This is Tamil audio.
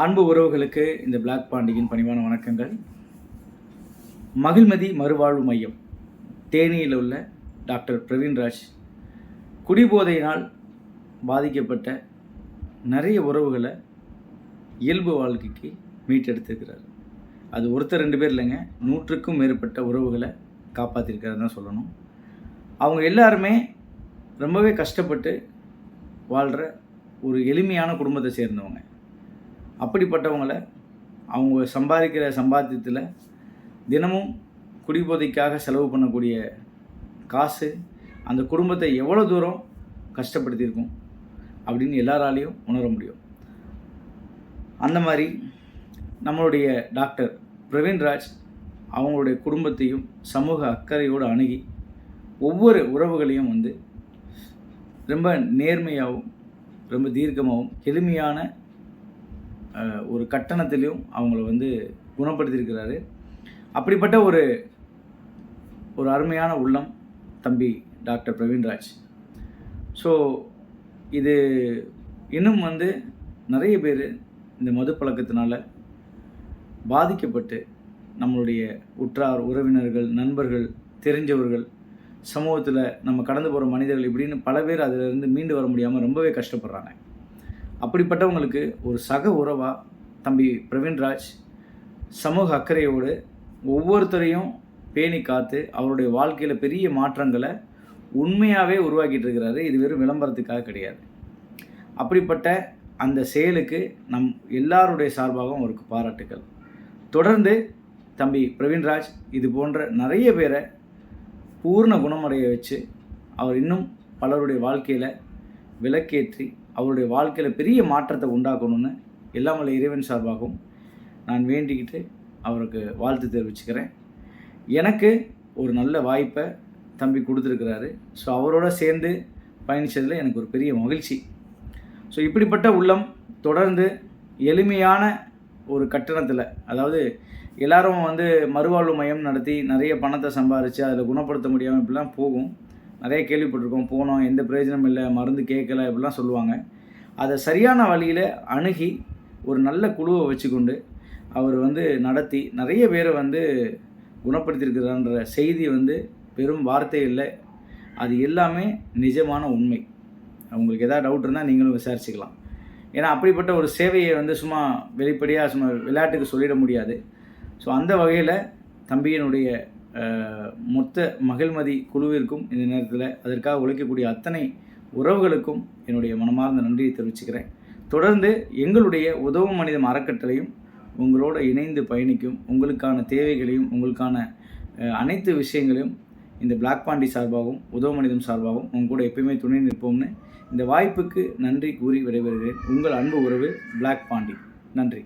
அன்பு உறவுகளுக்கு இந்த பிளாக் பாண்டியின் பணிவான வணக்கங்கள். மகிழ்மதி மறுவாழ்வு மையம். தேனியில் உள்ள டாக்டர் பிரவீன்ராஜ் குடிபோதையினால் பாதிக்கப்பட்ட நிறைய உறவுகளை இயல்பு வாழ்க்கைக்கு மீட்டெடுத்திருக்கிறார். அது ஒருத்தர் ரெண்டு பேர் இல்லைங்க நூற்றுக்கும் மேற்பட்ட உறவுகளை காப்பாற்றிருக்காருன்னு தான் சொல்லணும். அவங்க எல்லாருமே ரொம்பவே கஷ்டப்பட்டு வாழ்கிற ஒரு எளிமையான குடும்பத்தை சேர்ந்தவங்க. அப்படிப்பட்டவங்கள அவங்க சம்பாதிக்கிற சம்பாத்தியத்தில் தினமும் குடிபோதைக்காக செலவு பண்ணக்கூடிய காசு அந்த குடும்பத்தை எவ்வளோ தூரம் கஷ்டப்படுத்தியிருக்கும் அப்படின்னு எல்லாராலையும் உணர முடியும். அந்த மாதிரி நம்மளுடைய டாக்டர் பிரவீன்ராஜ் அவங்களுடைய குடும்பத்தையும் சமூக அக்கறையோடு அணுகி ஒவ்வொரு உறவுகளையும் வந்து ரொம்ப நேர்மையாகவும் ரொம்ப தீர்க்கமாகவும் எளிமையான ஒரு கட்டணத்திலையும் அவங்கள வந்து குணப்படுத்தியிருக்கிறாரு. அப்படிப்பட்ட ஒரு ஒரு அருமையான உள்ளம் தம்பி டாக்டர் பிரவீன்ராஜ். ஸோ இது இன்னும் வந்து நிறைய பேர் இந்த மது பழக்கத்தினால பாதிக்கப்பட்டு நம்மளுடைய உற்றார் உறவினர்கள் நண்பர்கள் தெரிஞ்சவர்கள் சமூகத்தில் நம்ம கடந்து போகிற மனிதர்கள் இப்படின்னு பல பேர் அதிலிருந்து மீண்டு வர முடியாமல் ரொம்பவே கஷ்டப்படுறாங்க. அப்படிப்பட்டவங்களுக்கு ஒரு சக உறவாக தம்பி பிரவீன்ராஜ் சமூக அக்கறையோடு ஒவ்வொருத்தரையும் பேணி காத்து அவருடைய வாழ்க்கையில் பெரிய மாற்றங்களை உண்மையாகவே உருவாக்கிட்டு இருக்கிறாரு. இது வெறும் விளம்பரத்துக்காக கிடையாது. அப்படிப்பட்ட அந்த செயலுக்கு நம் எல்லாருடைய சார்பாகவும் அவருக்கு பாராட்டுக்கள். தொடர்ந்து தம்பி பிரவீன்ராஜ் இது போன்ற நிறைய பேரை பூர்ண குணமடைய வச்சு அவர் இன்னும் பலருடைய வாழ்க்கையில் விளக்கேற்றி அவருடைய வாழ்க்கையில் பெரிய மாற்றத்தை உண்டாக்கணும்னு எல்லாம் வல்ல இறைவன் சார்பாகவும் நான் வேண்டிக்கிட்டு அவருக்கு வாழ்த்து தெரிவிச்சுக்கிறேன். எனக்கு ஒரு நல்ல வாய்ப்பை தம்பி கொடுத்துருக்கிறாரு. ஸோ அவரோட சேர்ந்து பயணித்ததில் எனக்கு ஒரு பெரிய மகிழ்ச்சி. ஸோ இப்படிப்பட்ட உள்ளம் தொடர்ந்து எளிமையான ஒரு கட்டணத்தில் அதாவது எல்லாரும் வந்து மறுவாழ்வு மையம் நடத்தி நிறைய பணத்தை சம்பாரித்து அதில் குணப்படுத்த முடியாமல் இப்படிலாம் போகும். நிறைய கேள்விப்பட்டிருக்கோம் போனோம் எந்த பிரயோஜனம் இல்லை மருந்து கேட்கல இப்படிலாம் சொல்லுவாங்க. அதை சரியான வழியில் அணுகி ஒரு நல்ல குழுவை வச்சுக்கொண்டு அவர் வந்து நடத்தி நிறைய பேரை வந்து குணப்படுத்தியிருக்கிறான்ற செய்தி வந்து பெரும் வார்த்தை இல்லை. அது எல்லாமே நிஜமான உண்மை. உங்களுக்கு எதாவது டவுட் இருந்தால் நீங்களும் விசாரிச்சுக்கலாம். ஏன்னா அப்படிப்பட்ட ஒரு சேவையை வந்து சும்மா வெளிப்படையாக சும்மா விளையாட்டுக்கு சொல்லிட முடியாது. ஸோ அந்த வகையில் தம்பியினுடைய மொத்த மகிழ்மதி குழுவிற்கும் இந்த நேரத்தில் அதற்காக உழைக்கக்கூடிய அத்தனை உறவுகளுக்கும் என்னுடைய மனமார்ந்த நன்றியை தெரிவிச்சுக்கிறேன். தொடர்ந்து எங்களுடைய உதவும் மனிதம் அறக்கட்டளையும் உங்களோட இணைந்து பயணிக்கும் உங்களுக்கான தேவைகளையும் உங்களுக்கான அனைத்து விஷயங்களையும் இந்த பிளாக் பாண்டி சார்பாகவும் உதவ மனிதம் சார்பாகவும் உங்க கூட எப்பயுமே துணை நிற்போம்னு இந்த வாய்ப்புக்கு நன்றி கூறி விடைபெறுகிறேன். உங்கள் அன்பு உறவு பிளாக் பாண்டி நன்றி.